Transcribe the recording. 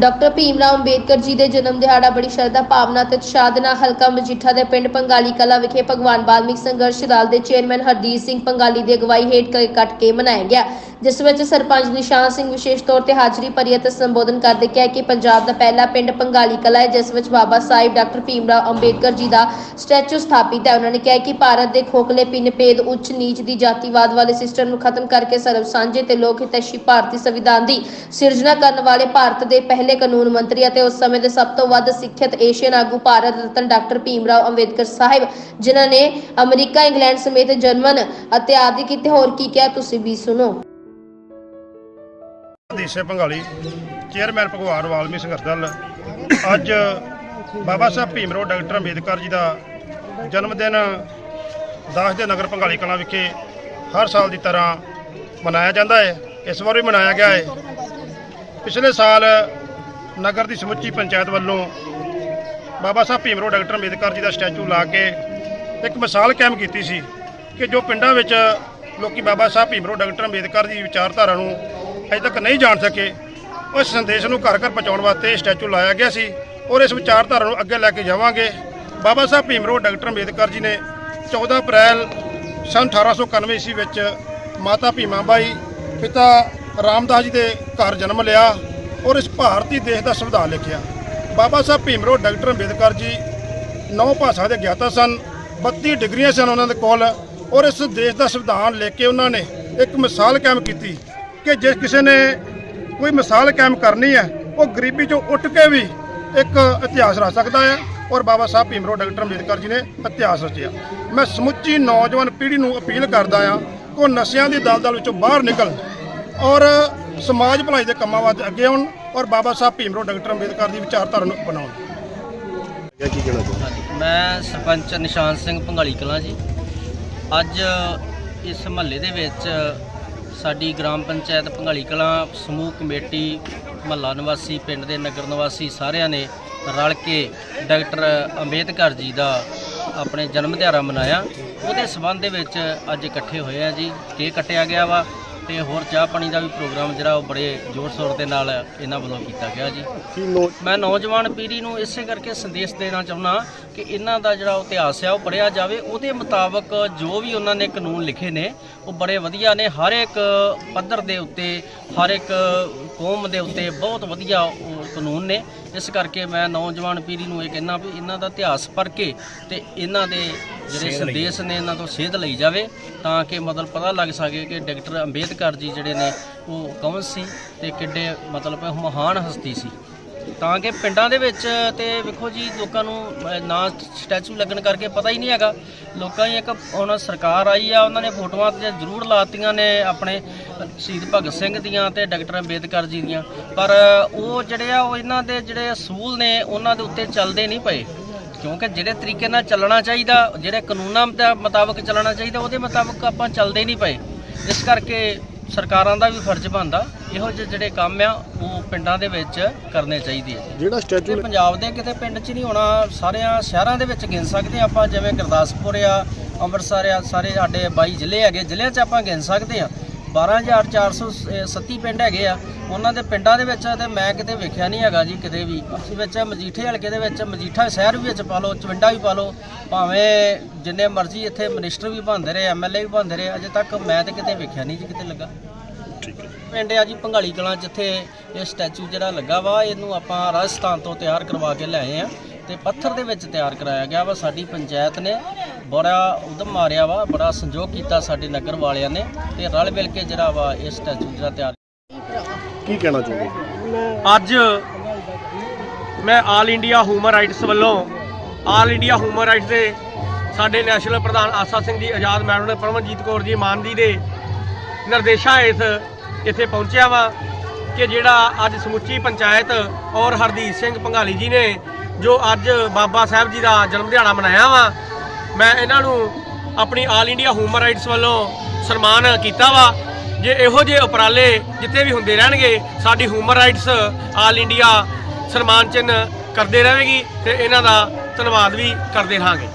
Doctor Bhim Rao Ambedkar ਜੀ ਦੇ ਜਨਮ ਦਿਹਾੜਾ, ਬੜੀ ਸ਼ਰਧਾ ਭਾਵਨਾ ਤੇ ਉਤਸ਼ਾਹ ਦੇ ਨਾਲ ਹਲਕਾ ਮਜੀਠਾ ਦੇ ਪਿੰਡ ਪੰਗਾਲੀ ਕਲਾ ਵਿਖੇ ਭਗਵਾਨ ਵਾਲਮੀਕ ਸੰਘਰਸ਼ ਦਲ ਦੇ ਚੇਅਰਮੈਨ ਹਰਦੀਪ ਸਿੰਘ ਪੰਗਾਲੀ ਦੀ ਅਗਵਾਈ ਹੇਠ ਕੇਕ ਕੱਟ ਕੇ ਮਨਾਇਆ ਗਿਆ। ਜਿਸ ਵਿੱਚ ਸਰਪੰਚ ਨਿਸ਼ਾਨ ਸਿੰਘ ਵਿਸ਼ੇਸ਼ ਤੌਰ ਤੇ ਹਾਜ਼ਰੀ ਭਰੀ ਅਤੇ ਸੰਬੋਧਨ ਕਰਦੇ ਕਿਹਾ ਕਿ ਪੰਜਾਬ ਦਾ ਪਹਿਲਾ ਪਿੰਡ ਪੰਗਾਲੀ ਕਲਾ ਹੈ, ਜਿਸ ਵਿੱਚ ਬਾਬਾ ਸਾਹਿਬ ਡਾਕਟਰ ਭੀਮ ਰਾਓ ਅੰਬੇਦਕਰ ਜੀ ਦਾ ਸਟੈਚੂ ਸਥਾਪਿਤ ਹੈ। ਉਹਨਾਂ ਨੇ ਕਿਹਾ ਕਿ ਭਾਰਤ ਦੇ ਖੋਖਲੇ ਪਿੰਨ ਭੇਦ ਉੱਚ ਨੀਚ ਦੀ ਜਾਤੀਵਾਦ ਵਾਲੇ ਸਿਸਟਮ ਨੂੰ ਖਤਮ ਕਰਕੇ ਸਰਬ ਸਾਂਝੇ ਤੇ ਲੋਕ ਹਿਤੈਸ਼ੀ ਭਾਰਤੀ ਸੰਵਿਧਾਨ ਦੀ ਸਿਰਜਣਾ ਕਰਨ ਵਾਲੇ ਭਾਰਤ ਦੇ ਪਹਿਲੇ ਕਾਨੂੰਨ ਮੰਤਰੀ ਅਤੇ ਉਸ ਸਮੇਂ ਦੇ ਸਭ ਤੋਂ ਵੱਧ ਸਿੱਖਿਅਤ ਏਸ਼ੀਅਨ ਆਗੂ ਭਾਰਤ ਰਤਨ ਡਾਕਟਰ ਭੀਮ ਰਾਓ ਅੰਬੇਦਕਰ ਸਾਹਿਬ, ਜਿਨ੍ਹਾਂ ਨੇ ਅਮਰੀਕਾ, ਇੰਗਲੈਂਡ ਸਮੇਤ ਜਰਮਨ ਅਤੇ ਆਦਿ ਕਿਤੇ। ਹੋਰ ਕੀ ਕਿਹਾ, ਤੁਸੀਂ ਵੀ ਸੁਣੋ। ਦੇਸੇ ਭੰਗਾਲੀ ਚੇਅਰਮੈਨ ਭਗਵਾਨ ਵਾਲਮੀ ਸੰਘਰਸ਼ ਦਲ। ਅੱਜ ਬਾਬਾ ਸਾਹਿਬ ਭੀਮ ਰਾਓ ਡਾਕਟਰ ਅੰਬੇਦਕਰ ਜੀ ਦਾ ਜਨਮ ਦਿਨ ਦਾਸ ਦੇ ਨਗਰ ਭੰਗਾਲੀ ਕਲਾਂ ਵਿਖੇ ਹਰ ਸਾਲ ਦੀ ਤਰ੍ਹਾਂ ਮਨਾਇਆ ਜਾਂਦਾ ਹੈ। ਇਸ ਵਾਰ ਵੀ ਮਨਾਇਆ ਗਿਆ ਹੈ। ਪਿਛਲੇ ਸਾਲ ਨਗਰ ਦੀ ਸਮੁੱਚੀ ਪੰਚਾਇਤ ਵੱਲੋਂ ਬਾਬਾ ਸਾਹਿਬ ਭੀਮ ਰਾਓ ਡਾਕਟਰ ਅੰਬੇਦਕਰ ਜੀ ਦਾ ਸਟੈਚੂ ਲਾ ਕੇ ਇੱਕ ਮਿਸਾਲ ਕਾਇਮ ਕੀਤੀ ਸੀ ਕਿ ਜੋ ਪਿੰਡਾਂ ਵਿੱਚ ਲੋਕੀ ਬਾਬਾ ਸਾਹਿਬ ਭੀਮ ਰਾਓ ਡਾਕਟਰ ਅੰਬੇਦਕਰ ਦੀ ਵਿਚਾਰਧਾਰਾ ਨੂੰ ਅਜੇ ਤੱਕ ਨਹੀਂ ਜਾਣ ਸਕੇ। ਉਸ ਸੰਦੇਸ਼ ਨੂੰ ਘਰ ਘਰ ਪਹੁੰਚਾਉਣ ਵਾਸਤੇ ਸਟੈਚੂ ਲਾਇਆ ਗਿਆ ਸੀ ਔਰ ਇਸ ਵਿਚਾਰਧਾਰਾ ਨੂੰ ਅੱਗੇ ਲੈ ਕੇ ਜਾਵਾਂਗੇ। ਬਾਬਾ ਸਾਹਿਬ ਭੀਮ ਰਾਓ ਡਾਕਟਰ ਅੰਬੇਦਕਰ ਜੀ ਨੇ 14 ਅਪ੍ਰੈਲ ਸੰਨ 1891 ਈਸਵੀ ਵਿੱਚ ਮਾਤਾ ਭੀਮਾ ਬਾਈ, ਪਿਤਾ ਰਾਮਦਾਸ ਜੀ ਦੇ ਘਰ ਜਨਮ ਲਿਆ ਔਰ ਇਸ ਭਾਰਤੀ ਦੇਸ਼ ਦਾ ਸੰਵਿਧਾਨ ਲਿਖਿਆ। ਬਾਬਾ ਸਾਹਿਬ ਭੀਮ ਰਾਓ ਡਾਕਟਰ ਅੰਬੇਦਕਰ ਜੀ ਨੌ ਭਾਸ਼ਾ ਦੇ ਗਿਆਤਾ ਸਨ 32 ਡਿਗਰੀਆਂ ਸਨ ਉਹਨਾਂ ਦੇ ਕੋਲ ਔਰ ਇਸ ਦੇਸ਼ ਦਾ ਸੰਵਿਧਾਨ ਲੈ ਕੇ ਉਹਨਾਂ ਨੇ ਇੱਕ ਮਿਸਾਲ ਕਾਇਮ ਕੀਤੀ ਕਿ ਜੇ ਕਿਸੇ ਨੇ ਕੋਈ ਮਿਸਾਲ ਕਾਇਮ ਕਰਨੀ ਹੈ ਉਹ ਗਰੀਬੀ ਚੋਂ ਉੱਠ ਕੇ ਵੀ ਇੱਕ ਇਤਿਹਾਸ ਰਚ ਸਕਦਾ ਹੈ ਔਰ ਬਾਬਾ ਸਾਹਿਬ ਭੀਮ ਰਾਓ ਡਾਕਟਰ ਅੰਬੇਦਕਰ ਜੀ ਨੇ ਇਤਿਹਾਸ ਰਚਿਆ। ਮੈਂ ਸਮੁੱਚੀ ਨੌਜਵਾਨ ਪੀੜ੍ਹੀ ਨੂੰ ਅਪੀਲ ਕਰਦਾ ਹਾਂ ਕਿ ਉਹ ਨਸ਼ਿਆਂ ਦੀ ਦਲਦਲ ਵਿੱਚੋਂ ਬਾਹਰ ਨਿਕਲ ਔਰ ਸਮਾਜ ਭਲਾਈ ਦੇ ਕੰਮਾਂ ਵਾਸਤੇ ਅੱਗੇ ਆਉਣ ਔਰ ਬਾਬਾ ਸਾਹਿਬ ਭੀਮ ਰਾਓ ਡਾਕਟਰ ਅੰਬੇਦਕਰ ਦੀ ਵਿਚਾਰਧਾਰਾ ਨੂੰ ਅਪਣਾਉਣ। ਮੈਂ ਸਰਪੰਚ ਨਿਸ਼ਾਨ ਸਿੰਘ ਭੰਗਾਲੀ ਕਲਾਂ ਜੀ। ਅੱਜ ਇਸ ਮਹੱਲੇ ਦੇ ਵਿੱਚ ਸਾਡੀ ਗ੍ਰਾਮ ਪੰਚਾਇਤ ਭੰਗਾਲੀ ਕਲਾਂ, ਸਮੂਹ ਕਮੇਟੀ, ਮਹੱਲਾ ਨਿਵਾਸੀ, ਪਿੰਡ ਦੇ ਨਗਰ ਨਿਵਾਸੀ ਸਾਰਿਆਂ ਨੇ ਰਲ ਕੇ ਡਾਕਟਰ ਅੰਬੇਦਕਰ ਜੀ ਦਾ ਆਪਣੇ ਜਨਮ ਦਿਹਾੜਾ ਮਨਾਇਆ। ਉਹਦੇ ਸਬੰਧ ਦੇ ਵਿੱਚ ਅੱਜ ਇਕੱਠੇ ਹੋਏ ਆ ਜੀ। ਕੇਕ ਕੱਟਿਆ ਗਿਆ ਵਾ। ਤੇ ਹੋਰ ਚਾਹ ਪਾਣੀ ਦਾ ਵੀ ਪ੍ਰੋਗਰਾਮ ਜਿਹੜਾ ਉਹ ਬੜੇ ਜ਼ੋਰ ਸ਼ੋਰ ਦੇ ਨਾਲ ਇਹਨਾਂ ਵੱਲੋਂ ਕੀਤਾ ਗਿਆ ਜੀ। ਮੈਂ ਨੌਜਵਾਨ ਪੀੜ੍ਹੀ ਨੂੰ ਇਸੇ ਕਰਕੇ ਸੰਦੇਸ਼ ਦੇਣਾ ਚਾਹੁੰਦਾ ਕਿ ਇਹਨਾਂ ਦਾ ਜਿਹੜਾ ਇਤਿਹਾਸ ਆ ਉਹ ਪੜ੍ਹਿਆ ਜਾਵੇ। ਉਹਦੇ ਮੁਤਾਬਕ ਜੋ ਵੀ ਉਹਨਾਂ ਨੇ ਕਾਨੂੰਨ ਲਿਖੇ ਨੇ ਉਹ ਬੜੇ ਵਧੀਆ ਨੇ। ਹਰ ਇੱਕ ਪੱਧਰ ਦੇ ਉੱਤੇ ਹਰ ਇੱਕ ਕੌਮ ਦੇ ਉੱਤੇ ਬਹੁਤ ਵਧੀਆ ਉਹ ਕਾਨੂੰਨ ਨੇ। ਇਸ ਕਰਕੇ ਮੈਂ ਨੌਜਵਾਨ ਪੀੜ੍ਹੀ ਨੂੰ ਇਹ ਕਹਿਣਾ ਵੀ ਇਹਨਾਂ ਦਾ ਇਤਿਹਾਸ ਪੜ੍ਹ ਕੇ ਤੇ ਇਹਨਾਂ ਦੇ ਜਿਹੜੇ ਸੰਦੇਸ਼ ਨੇ ਇਹਨਾਂ ਤੋਂ ਸੇਧ ਲਈ ਜਾਵੇ ਤਾਂ ਕਿ ਮਤਲਬ ਪਤਾ ਲੱਗ ਸਕੇ ਕਿ ਡਾਕਟਰ ਅੰਬੇਦਕਰ ਘਰ ਜੀ ਜਿਹੜੇ ਨੇ, ਉਹ ਕੌਣ ਸੀ ਤੇ ਕਿੱਡੇ ਮਤਲਬ ਮਹਾਨ ਹਸਤੀ ਸੀ। ਤਾਂ ਕਿ ਪਿੰਡਾਂ ਦੇ ਵਿੱਚ ਤੇ ਵੇਖੋ ਜੀ, ਲੋਕਾਂ ਨੂੰ ਨਾ ਸਟੈਚੂ ਲੱਗਣ ਕਰਕੇ ਪਤਾ ਹੀ ਨਹੀਂ ਹੈਗਾ। ਲੋਕਾਂ ਹੀ ਇੱਕ ਹੁਣ ਸਰਕਾਰ ਆਈ ਆ, ਉਹਨਾਂ ਨੇ ਫੋਟੋਆਂ ਤੇ ਜ਼ਰੂਰ ਲਾਤੀਆਂ ਨੇ ਆਪਣੇ ਸ਼ਹੀਦ ਭਗਤ ਸਿੰਘ ਦੀਆਂ ਤੇ ਡਾਕਟਰ ਅੰਬੇਦਕਰ ਜੀ ਦੀਆਂ। ਪਰ ਉਹ ਜਿਹੜੇ ਆ, ਉਹ ਇਹਨਾਂ ਦੇ ਜਿਹੜੇ ਅਸੂਲ ਨੇ, ਉਹਨਾਂ ਦੇ ਉੱਤੇ ਚੱਲਦੇ ਨਹੀਂ ਪਏ। ਕਿਉਂਕਿ ਜਿਹੜੇ ਤਰੀਕੇ ਨਾਲ ਚੱਲਣਾ ਚਾਹੀਦਾ, ਜਿਹੜੇ ਕਾਨੂੰਨਾਂ ਦੇ ਮੁਤਾਬਕ ਚੱਲਣਾ ਚਾਹੀਦਾ, ਉਹਦੇ ਮੁਤਾਬਕ ਆਪਾਂ ਚੱਲਦੇ ਨਹੀਂ ਪਏ। ਇਸ ਕਰਕੇ ਸਰਕਾਰਾਂ ਦਾ ਵੀ ਫਰਜ਼ ਬਣਦਾ ਇਹੋ ਜਿਹੇ ਜਿਹੜੇ ਕੰਮ ਆ ਉਹ ਪਿੰਡਾਂ ਦੇ ਵਿੱਚ ਕਰਨੇ ਚਾਹੀਦੇ ਆ ਜਿਹੜਾ ਸਟੈਚੂ ਪੰਜਾਬ ਦੇ ਕਿਤੇ ਪਿੰਡ 'ਚ ਨਹੀਂ ਹੋਣਾ ਸਾਰਿਆਂ ਸ਼ਹਿਰਾਂ ਦੇ ਵਿੱਚ ਗਿਣ ਸਕਦੇ ਆਪਾਂ ਜਿਵੇਂ ਗੁਰਦਾਸਪੁਰ ਆ ਅੰਮ੍ਰਿਤਸਰ ਆ ਸਾਰੇ ਸਾਡੇ 22 ਜ਼ਿਲ੍ਹੇ ਹੈਗੇ ਜ਼ਿਲ੍ਹਿਆਂ 'ਚ ਆਪਾਂ ਗਿਣ ਸਕਦੇ ਆ। 12437 ਪਿੰਡ ਹੈਗੇ ਆ। ਉਹਨਾਂ ਦੇ ਪਿੰਡਾਂ ਦੇ ਵਿੱਚ ਤੇ ਮੈਂ ਕਿਤੇ ਵੇਖਿਆ ਨਹੀਂ ਹੈਗਾ ਜੀ ਕਿਤੇ ਵੀ। ਉਸ ਵਿੱਚ ਮਜੀਠੇ ਹਲਕੇ ਦੇ ਵਿੱਚ ਮਜੀਠਾ ਸ਼ਹਿਰ ਵੀ ਵਿੱਚ ਪਾ ਲਓ ਚਵਿੰਡਾ ਵੀ ਪਾ ਲਓ। ਭਾਵੇਂ ਜਿੰਨੇ ਮਰਜ਼ੀ ਇੱਥੇ ਮਿਨਿਸਟਰ ਵੀ ਬਣਦੇ ਰਹੇ ਐਮਐਲਏ ਵੀ ਬਣਦੇ ਰਹੇ ਅਜੇ ਤੱਕ ਮੈਂ ਤੇ ਕਿਤੇ ਵੇਖਿਆ ਨਹੀਂ ਜੀ ਕਿਤੇ ਲੱਗਾ। ਠੀਕ ਹੈ। ਪਿੰਡ ਆ ਜੀ ਭੰਗਾਲੀ ਕਲਾਂ ਜਿੱਥੇ ਇਹ ਸਟੈਚੂ ਜਿਹੜਾ ਲੱਗਾ ਵਾ ਇਹਨੂੰ ਆਪਾਂ ਰਾਜਸਥਾਨ ਤੋਂ ਤਿਆਰ ਕਰਵਾ ਕੇ ਲਿਆਏ ਆ ਤੇ ਪੱਥਰ ਦੇ ਵਿੱਚ ਤਿਆਰ ਕਰਾਇਆ ਗਿਆ ਵਾ। ਸਾਡੀ ਪੰਚਾਇਤ ਨੇ ਬੜਾ ਉਦਮ ਮਾਰਿਆ ਵਾ ਬੜਾ ਸੰਯੋਗ ਕੀਤਾ ਸਾਡੇ ਨਗਰ ਵਾਲਿਆਂ ਨੇ ਤੇ ਰਲ ਮਿਲ ਕੇ ਜਿਹੜਾ ਵਾ ਇਹ ਸਟੈਚੂ ਜਿਹੜਾ ਤਿਆਰ ਕੀ ਕਹਿਣਾ ਚਾਹੁੰਦੇ ਅੱਜ ਮੈਂ ਆਲ ਇੰਡੀਆ ਹਿਊਮਨ ਰਾਈਟਸ ਵੱਲੋਂ ਆਲ ਇੰਡੀਆ ਹਿਊਮਨ ਰਾਈਟਸ ਦੇ ਸਾਡੇ ਨੈਸ਼ਨਲ ਪ੍ਰਧਾਨ ਆਸਾ ਸਿੰਘ ਜੀ ਆਜ਼ਾਦ ਮੈਡਮ ਨੇ ਪਰਮਜੀਤ ਕੌਰ ਜੀ ਮਾਨ ਜੀ ਦੇ ਨਿਰਦੇਸ਼ਾਂ ਇਸ ਇੱਥੇ ਪਹੁੰਚਿਆ ਵਾਂ ਕਿ ਜਿਹੜਾ ਅੱਜ ਸਮੁੱਚੀ ਪੰਚਾਇਤ ਔਰ ਹਰਦੀਪ ਸਿੰਘ ਭੰਗਾਲੀ ਜੀ ਨੇ ਜੋ ਅੱਜ ਬਾਬਾ ਸਾਹਿਬ ਜੀ ਦਾ ਜਨਮ ਦਿਹਾੜਾ ਮਨਾਇਆ ਵਾ ਮੈਂ ਇਹਨਾਂ ਨੂੰ ਆਪਣੀ ਆਲ ਇੰਡੀਆ ਹਿਊਮਨ ਰਾਈਟਸ ਵੱਲੋਂ ਸਨਮਾਨ ਕੀਤਾ ਵਾ। ਜੇ ਇਹੋ ਜਿਹੇ ਉਪਰਾਲੇ ਜਿੱਥੇ ਵੀ ਹੁੰਦੇ ਰਹਿਣਗੇ, ਸਾਡੀ ਹਿਊਮਨ ਰਾਈਟਸ ਆਲ ਇੰਡੀਆ ਸਨਮਾਨ ਚਿੰਨ੍ਹ ਕਰਦੇ ਰਹੇਗੀ ਤੇ ਇਹਨਾਂ ਦਾ ਧੰਨਵਾਦ ਵੀ ਕਰਦੇ ਰਹਾਂਗੇ।